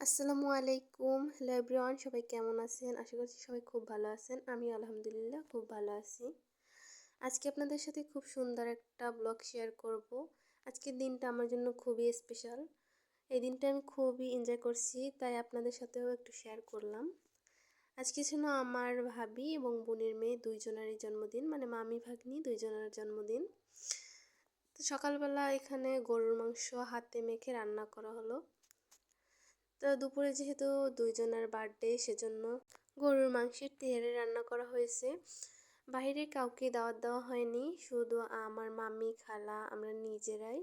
আসসালামু আলাইকুম। Hello everyone, সবাই কেমন আছেন? আশা করছি সবাই খুব ভালো আছেন। আমি আলহামদুলিল্লাহ খুব ভালো আছি। আজকে আপনাদের সাথে খুব সুন্দর একটা ব্লগ শেয়ার করব। আজকের দিনটা আমার জন্য খুবই স্পেশাল এই দিনটা আমি খুবই এনজয় করছি, তাই আপনাদের সাথেও একটু শেয়ার করলাম। আজকে ছিল আমার ভাবি এবং বোনের মেয়ে দুইজনেরই জন্মদিন মানে মামি ভাগ্নি দুইজনের জন্মদিন। তো সকালবেলা এখানে গরুর মাংস হাতে মেখে রান্না করা হলো। তো দুপুরে যেহেতু দুইজনের বার্থডে, সেজন্য গরুর মাংসের তেহারে রান্না করা হয়েছে। বাইরে কাউকে দাওয়াত দেওয়া হয়নি, শুধু আমার মামি, খালা, আমরা নিজেরাই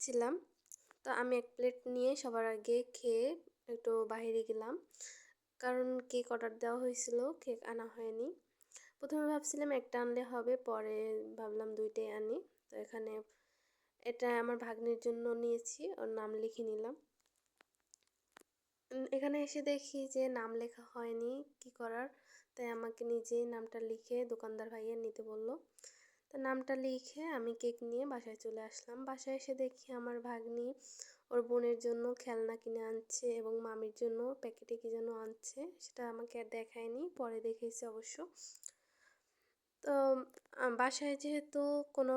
ছিলাম। তো আমি এক প্লেট নিয়ে সবার আগে খেয়ে একটু বাইরে গেলাম। কারণ কেক অর্ডার দেওয়া হয়েছিল, কেক আনা হয়নি। প্রথমে ভাবছিলাম একটা আনলে হবে, পরে ভাবলাম দুইটাই আনি। তো এখানে এটা আমার ভাগ্নির জন্য নিয়েছি, ওর নাম লিখে নিলাম। এখানে এসে দেখি যে নাম লেখা হয়নি, কি করার? তাই আমাকে নিজেই নামটা লিখে দোকানদার ভাইয়ের নিতে বলল। তো নামটা লিখে আমি কেক নিয়ে বাসায় চলে আসলাম। বাসায় এসে দেখি আমার ভাগ্নি ওর বোনের জন্য খেলনা কিনে আনছে এবং মামির জন্য প্যাকেটে কি যেন আনছে, সেটা আমাকে আর দেখায়নি, পরে দেখেছি অবশ্য। তো বাসায় যেহেতু কোনো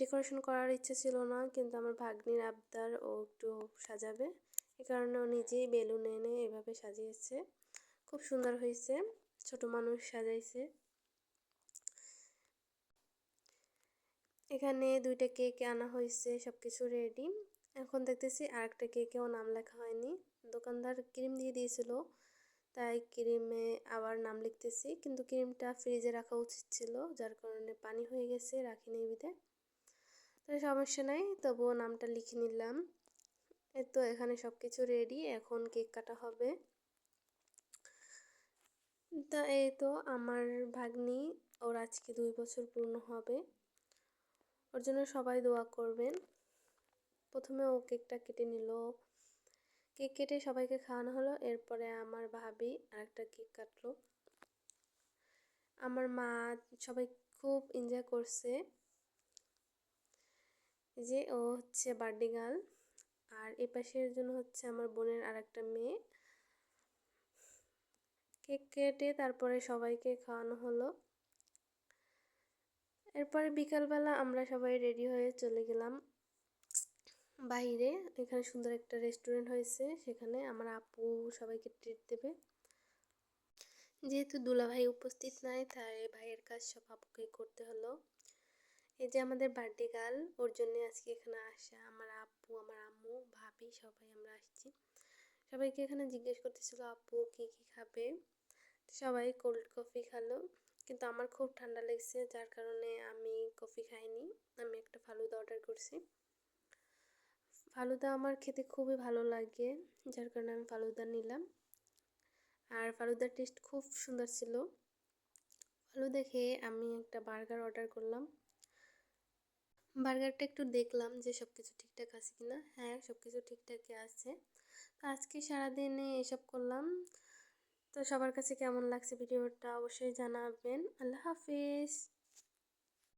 ডেকোরেশন করার ইচ্ছে ছিল না, কিন্তু আমার ভাগ্নির আবদার ও একটু সাজাবে। এ কারণে ও নিজেই বেলুন এনে এভাবে সাজিয়েছে। খুব সুন্দর হয়েছে। ছোট মানুষ সাজাইছে। এখানে দুইটা কেক আনা হয়েছে সব কিছু রেডি এখন দেখতেছি আর একটা কেকেও নাম লেখা হয়নি। দোকানদার ক্রিম দিয়ে দিয়েছিল, তাই ক্রিমে আবার নাম লিখতেছি। কিন্তু ক্রিমটা ফ্রিজে রাখা উচিত ছিল, যার কারণে পানি হয়ে গেছে, রাখিনি বিদে তাই সমস্যা নাই, তবুও নামটা লিখে নিলাম। তো এখানে সব কিছু রেডি এখন কেক কাটা হবে। তা এই তো আমার ভাগ্নি, ওর আজকে দুই বছর পূর্ণ হবে। ওর জন্য সবাই দোয়া করবেন। প্রথমে ও কেকটা কেটে নিল। কেক কেটে সবাইকে খাওয়ানো হলো, এরপরে আমার ভাবি আরেকটা কেক কাটলো। আমার মা সবাই খুব এনজয় করছে। যে ও হচ্ছে বার্থডে গার্ল আর এ পাশের জন্য হচ্ছে আমার বোনের আর একটা মেয়ে। কেক কেটে তারপরে সবাইকে খাওয়ানো হলো। এরপরে বিকালবেলা আমরা সবাই রেডি হয়ে চলে গেলাম বাইরে। এখানে সুন্দর একটা রেস্টুরেন্ট হয়েছে, সেখানে আমার আপু সবাইকে ট্রিট দেবে। যেহেতু দুলাভাই উপস্থিত নাই, তাই ভাইয়ের কাজ সব আপুকে করতে হলো। এই যে আমাদের বার্থডে গার্ল, ওর জন্য আজকে এখানে আসা। আমার আপু, আমার ভাবি সবাই আমরা আসছি। সবাইকে এখানে জিজ্ঞেস করতেছিল, আপু, কী কী খাবে? সবাই কোল্ড কফি খালো। কিন্তু আমার খুব ঠান্ডা লেগেছে, যার কারণে আমি কফি খাইনি। আমি একটা ফালুদা অর্ডার করছি। ফালুদা আমার খেতে খুবই ভালো লাগে, যার কারণে আমি ফালুদা নিলাম। আর ফালুদার টেস্ট খুব সুন্দর ছিল। ফালুদা খেয়ে আমি একটা বার্গার অর্ডার করলাম। বার্গারটা একটু দেখলাম যে সব কিছু ঠিকঠাক আছে কিনা। হ্যাঁ সব কিছু ঠিকঠাকই আছে। তো আজকে সারাদিনে এসব করলাম। তো সবার কাছে কেমন লাগছে ভিডিওটা অবশ্যই জানাবেন। আল্লাহ হাফিজ।